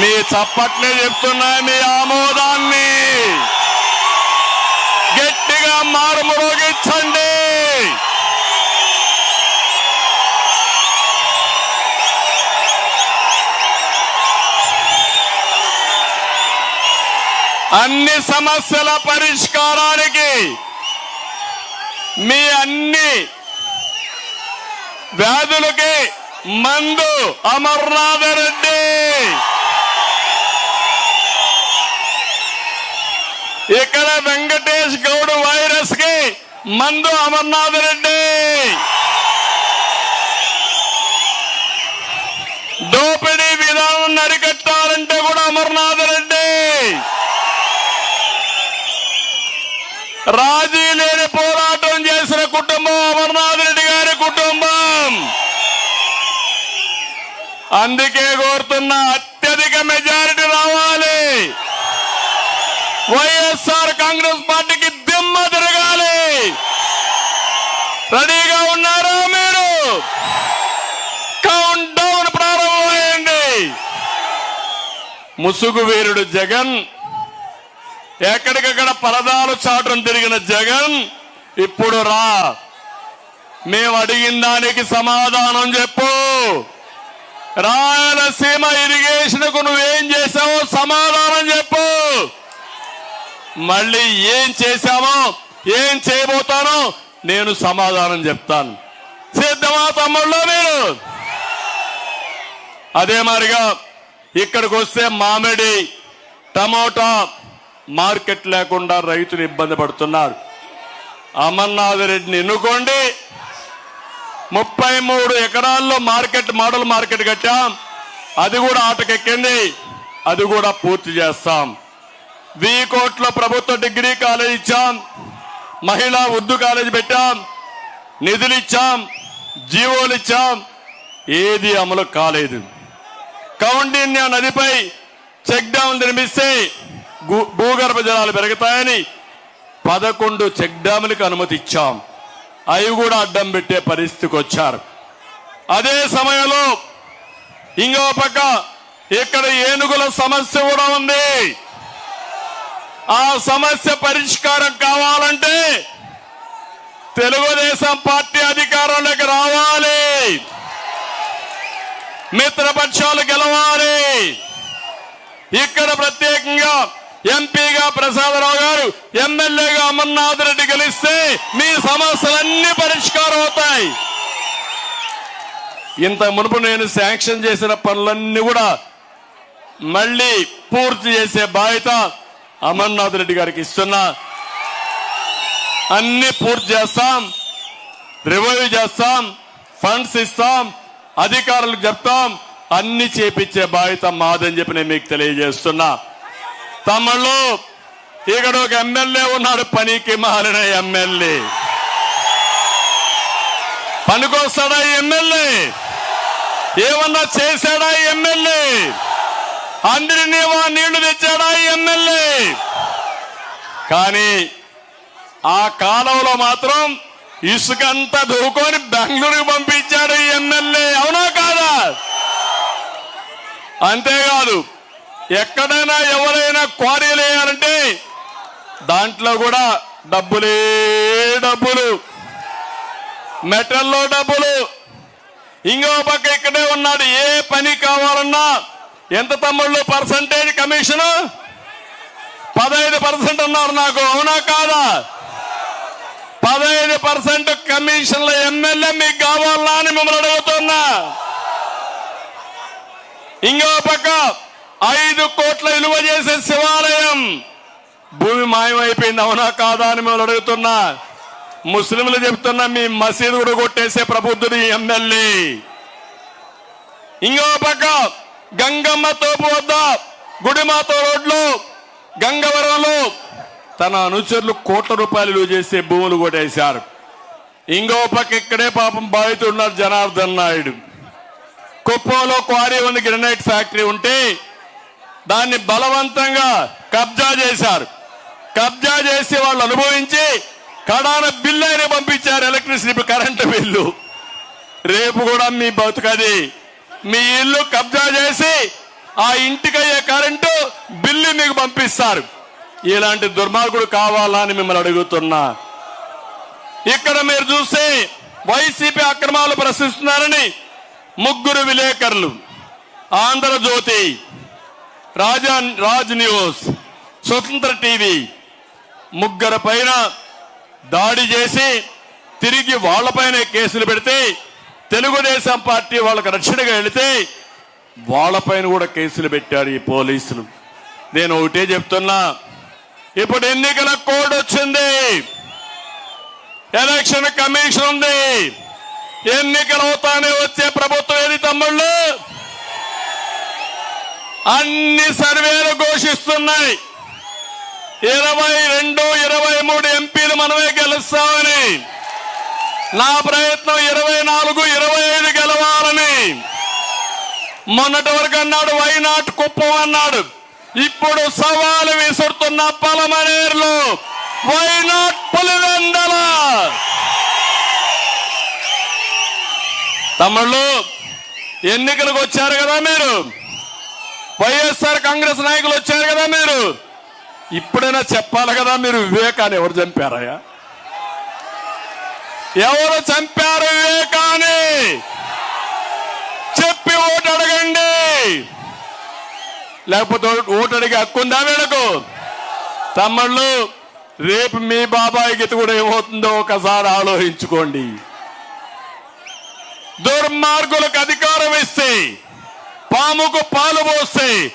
మీ చప్పట్లే చెప్తున్నాయి మీ ఆమోదాన్ని. గట్టిగా మారుమరోగించండి అన్ని సమస్యల పరిష్కారానికి మీ అన్ని వ్యాధులకి మందు అమర్నాథ రెడ్డి ఇక్కడ వెంకటేష్ గౌడ్ వైరస్కి మందు అమర్నాథ్ రెడ్డి. దోపిడీ విధానం నరికట్టాలంటే కూడా అమర్నాథ్ రెడ్డి. రాజీ లేని పోరాటం చేసిన కుటుంబం అమర్నాథ్ రెడ్డి గారి కుటుంబం. అందుకే కోరుతున్న అత్యధిక మెజారిటీ రావాలి. వైఎస్ఆర్ కాంగ్రెస్ పార్టీకి దిమ్మ తిరగాలి. రెడీగా ఉన్నారా మీరు? కౌంట్ డౌన్ ప్రారంభమైంది ముసుగు వీరుడు జగన్ ఎక్కడికక్కడ పరదాలు చాటును తిరిగిన జగన్ ఇప్పుడు రా. మేము అడిగిన దానికి సమాధానం చెప్పు. రాయలసీమ ఇరిగేషన్కు నువ్వేం చేసావో సమాధానం మళ్ళీ ఏం చేశామో ఏం చేయబోతానో నేను సమాధానం చెప్తాను. సిద్ధమా తమ్ముళ్ళు మీరు? అదే మారిగా ఇక్కడికి వస్తే మామిడి టమోటా మార్కెట్ లేకుండా రైతులు ఇబ్బంది పడుతున్నారు. అమర్నాథ్ రెడ్డిని ఎన్నుకోండి. ముప్పై మూడు ఎకరాల్లో మార్కెట్ మోడల్ మార్కెట్ కట్టాం. అది కూడా ఆటకెక్కింది. అది కూడా పూర్తి చేస్తాం. వెయ్యి కోట్ల ప్రభుత్వ డిగ్రీ కాలేజ్ ఇచ్చాం. మహిళా ఉర్దూ కాలేజ్ పెట్టాం. నిధులు ఇచ్చాం. జీవోలు ఇచ్చాం. ఏది అమలు కాలేదు. కౌండిన్య నదిపై చెక్ డ్యాం నిర్మిస్తే భూగర్భ జలాలు పెరుగుతాయని పదకొండు చెక్ డ్యాములకు అనుమతి ఇచ్చాం. అవి కూడా అడ్డం పెట్టే పరిస్థితికి వచ్చారు. అదే సమయంలో ఇంకో పక్క ఇక్కడ ఏనుగుల సమస్య కూడా ఉంది. ఆ సమస్య పరిష్కారం కావాలంటే తెలుగుదేశం పార్టీ అధికారంలోకి రావాలి. మిత్రపక్షాలు గెలవాలి. ఇక్కడ ప్రత్యేకంగా ఎంపీగా ప్రసాదరావు గారు ఎమ్మెల్యేగా అమర్నాథ్ రెడ్డి గెలిస్తే మీ సమస్యలన్నీ పరిష్కారం అవుతాయి. ఇంత మునుపు నేను శాంక్షన్ చేసిన పనులన్నీ కూడా మళ్ళీ పూర్తి చేసే బాధ్యత అమర్నాథ్ రెడ్డి గారికి ఇస్తున్నా. అన్ని పూర్తి చేస్తాం. రివైవ్ చేస్తాం. ఫండ్స్ ఇస్తాం. అధికారులకు చెప్తాం. అన్ని చేపించే బాధ్యత మాదని చెప్పి నేను మీకు తెలియజేస్తున్నా. తమ్ముళ్ళు ఇక్కడ ఒక ఎమ్మెల్యే ఉన్నాడు పనికి మారిన ఎమ్మెల్యే. పనికొస్తాడా ఎమ్మెల్యే? ఏమన్నా చేశాడా ఎమ్మెల్యే? అందరినీ వా నీళ్ళు తెచ్చాడా ఎమ్మెల్యే? కానీ ఆ కాలంలో మాత్రం ఇసుక అంతా దూకొని బెంగళూరుకు పంపించాడు ఎమ్మెల్యే. అవునా కాదా? అంతేకాదు ఎక్కడైనా ఎవరైనా క్వారీలు వేయాలంటే దాంట్లో కూడా డబ్బులే డబ్బులు. మెటల్లో డబ్బులు. ఇంకో పక్క ఇక్కడే ఉన్నాడు. ఏ పని కావాలన్నా ఎంత తమ్ముళ్ళు పర్సంటేజ్ కమిషన్? పదహైదు పర్సెంట్ అన్నారు నాకు అవునా కాదా? పదహైదు పర్సెంట్ కమిషన్ల ఎమ్మెల్యే మీకు కావాలా అని మిమ్మల్ని అడుగుతున్నా. ఇంకో పక్క ఐదు కోట్ల విలువ చేసే శివాలయం భూమి మాయమైపోయింది అవునా కాదా అని మిమ్మల్ని అడుగుతున్నా. ముస్లింలు చెప్తున్నా మీ మసీదు కూడా కొట్టేసే ప్రబుద్ధుడు ఎమ్మెల్యే. ఇంకో పక్క గంగమ్మ తోపు వద్ద గుడిమాత రోడ్లో గంగవరంలో. తన అనుచరులు కోట్ల రూపాయలు చేసే భూములు కొట్టేశారు. ఇంకో పక్క ఇక్కడే పాపం బాధితున్నారు జనార్దన్ నాయుడు. కుప్పంలో క్వారీ ఉంది గ్రనైట్ ఫ్యాక్టరీ ఉంటే దాన్ని బలవంతంగా కబ్జా చేశారు. కబ్జా చేసి వాళ్ళు అనుభవించి కడాన బిల్లు అయినా పంపించారు ఎలక్ట్రిసిటీ కరెంటు బిల్లు. రేపు కూడా మీ బతుకది మీ ఇల్లు కబ్జా చేసి ఆ ఇంటికి అయ్యే కరెంటు బిల్లు మీకు పంపిస్తారు. ఇలాంటి దుర్మార్గుడు కావాలా అని మిమ్మల్ని అడుగుతున్నా. ఇక్కడ మీరు చూస్తే వైసీపీ అక్రమాలు ప్రశ్నిస్తున్నారని ముగ్గురు విలేకరులు. ఆంధ్రజ్యోతి రాజా రాజ్ న్యూస్ స్వతంత్ర టీవీ ముగ్గురు పైన దాడి చేసి తిరిగి వాళ్ళపైన కేసులు పెడితే తెలుగుదేశం పార్టీ వాళ్ళకి రక్షణగా వెళితే వాళ్ళపైన కూడా కేసులు పెట్టారు ఈ పోలీసులు. నేను ఒకటే చెప్తున్నా ఇప్పుడు ఎన్నికల కోడ్ వచ్చింది ఎలక్షన్ కమిషన్ ఉంది ఎన్నికలు అవుతానే వచ్చే ప్రభుత్వం ఏది తమ్ముళ్ళు? అన్ని సర్వేలు ఘోషిస్తున్నాయి. ఇరవై రెండు ఇరవై మూడు ఎంపీలు మనమే గెలుస్తామని. నా ప్రయత్నం ఇరవై నాలుగు ఇరవై ఐదు గెలవాలని. మొన్నటి వరకు అన్నాడు వైనాట్ కుప్పం అన్నాడు. ఇప్పుడు సవాలు విసురుతున్న పలమనేరులో వైనాట్ పులివెందల. తమ్ముళ్ళు ఎన్నికలకు వచ్చారు కదా మీరు? వైఎస్ఆర్ కాంగ్రెస్ నాయకులు వచ్చారు కదా మీరు? ఇప్పుడైనా చెప్పాలి కదా మీరు వివేకాన్ని ఎవరు చంపారయ్యా? ఎవరు చంపారు వివేకాన్ని? చెప్పి ఓటు అడగండి. లేకపోతే ఓటు అడిగే హక్కు ఉందా వీళ్ళకు? తమ్ముళ్ళు రేపు మీ బాబాయ్ గీత కూడా ఏమవుతుందో ఒకసారి ఆలోచించుకోండి. దుర్మార్గులకు అధికారం ఇస్తే పాముకు పాలు పోస్తే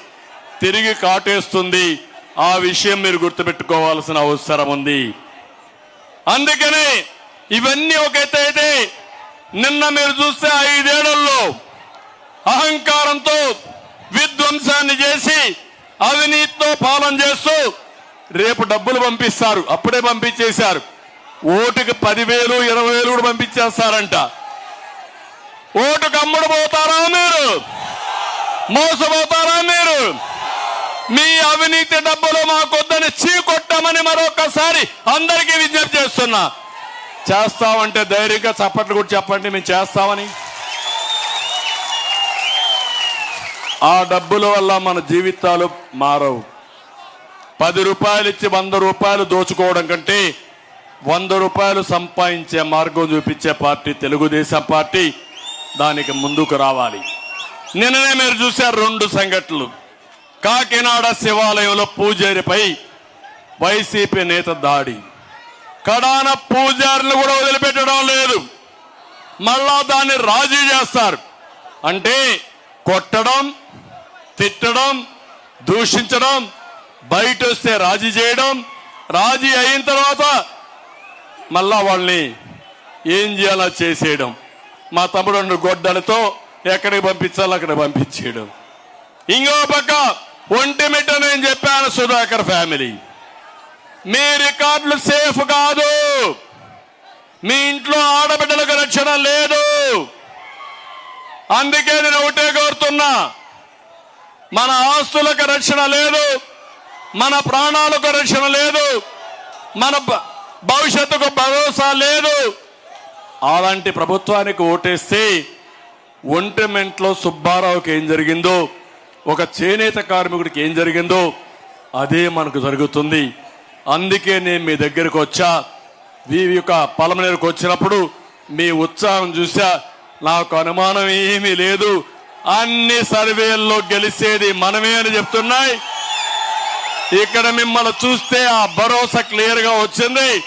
తిరిగి కాటేస్తుంది. ఆ విషయం మీరు గుర్తుపెట్టుకోవాల్సిన అవసరం ఉంది. అందుకనే ఇవన్నీ ఒక ఎత్తు అయితే నిన్న మీరు చూస్తే ఐదేళ్ళలో అహంకారంతో విధ్వంసాన్ని చేసి అవినీతితో పాలన చేస్తూ రేపు డబ్బులు పంపిస్తారు. అప్పుడే పంపించేశారు. ఓటుకి పదివేలు ఇరవై వేలు కూడా పంపించేస్తారంట. ఓటుకు అమ్ముడు పోతారా మీరు? మోసపోతారా మీరు? మీ అవినీతి డబ్బులు మాకొద్దని చీకొట్టమని మరొకసారి అందరికీ విజ్ఞప్తి చేస్తున్నా. చేస్తామంటే ధైర్యంగా చప్పట్లు కూడా చెప్పండి మేము చేస్తామని. ఆ డబ్బుల వల్ల మన జీవితాలు మారవు. పది రూపాయలు ఇచ్చి వంద రూపాయలు దోచుకోవడం కంటే వంద రూపాయలు సంపాదించే మార్గం చూపించే పార్టీ తెలుగుదేశం పార్టీ దానికి ముందుకు రావాలి. నిన్ననే మీరు చూశారు రెండు సంఘటనలు. కాకినాడ శివాలయంలో పూజారిపై వైసీపీ నేత దాడి. కడాన పూజారిని కూడా వదిలిపెట్టడం లేదు. మళ్ళా దాన్ని రాజీ చేస్తారు. అంటే కొట్టడం తిట్టడం దూషించడం బయట వస్తే రాజీ చేయడం రాజీ అయిన తర్వాత మళ్ళా వాళ్ళని ఏం చేయాలో చేసేయడం. మా తమ్ముడు రెండు గొడ్డలతో ఎక్కడికి పంపించాలో అక్కడ పంపించేయడం. ఇంకో పక్క ఒంటిమిట్ట నేను చెప్పాను సుధాకర్ ఫ్యామిలీ. మీ రికార్డులు సేఫ్ కాదు. మీ ఇంట్లో ఆడబిడ్డలకు రక్షణ లేదు. అందుకే నేను ఒకటే కోరుతున్నా మన ఆస్తులకు రక్షణ లేదు మన ప్రాణాలకు రక్షణ లేదు మన భ- భవిష్యత్తుకు భరోసా లేదు. అలాంటి ప్రభుత్వానికి ఓటేస్తే ఒంటిమెంట్లో సుబ్బారావుకి ఏం జరిగిందో ఒక చేనేత కార్మికుడికి ఏం జరిగిందో అదే మనకు జరుగుతుంది. అందుకే నేను మీ దగ్గరకు వచ్చా. ఈ యొక్క పలమనేరుకు వచ్చినప్పుడు మీ ఉత్సాహం చూసా. నాకు అనుమానం ఏమీ లేదు. అన్ని సర్వేల్లో గెలిచేది మనమే అని చెప్తున్నాయి. ఇక్కడ మిమ్మల్ని చూస్తే ఆ భరోసా క్లియర్గా వచ్చింది.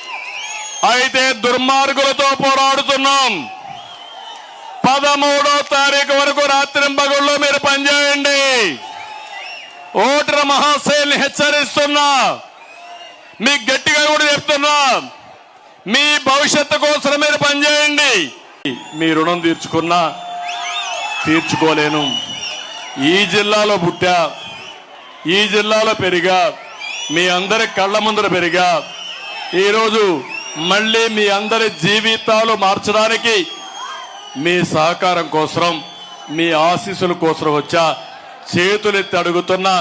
అయితే దుర్మార్గులతో పోరాడుతున్నాం. పదమూడో తారీఖు వరకు రాత్రింబగుల్లో మీరు పనిచేయండి. ఓటర్ మహాశైల్ని హెచ్చరిస్తున్నా. మీకు గట్టిగా కూడా చెప్తున్నా. మీ భవిష్యత్తు కోసం మీరు పనిచేయండి. మీ రుణం తీర్చుకున్నా తీర్చుకోలేను. ఈ జిల్లాలో పుట్టా ఈ జిల్లాలో పెరిగా మీ అందరి కళ్ళ ముందర పెరిగా ఈరోజు మళ్ళీ మీ అందరి జీవితాలు మార్చడానికి మీ సహకారం కోసం మీ ఆశీస్సుల కోసం వచ్చా చేతులెత్తి అడుగుతున్నా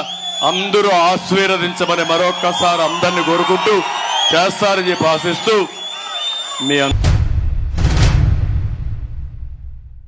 అందరూ ఆశీర్వదించమని మరొక్కసారి అందరిని కోరుకుంటూ చేస్తారని చెప్పి ఆశిస్తూ మీ అందరూ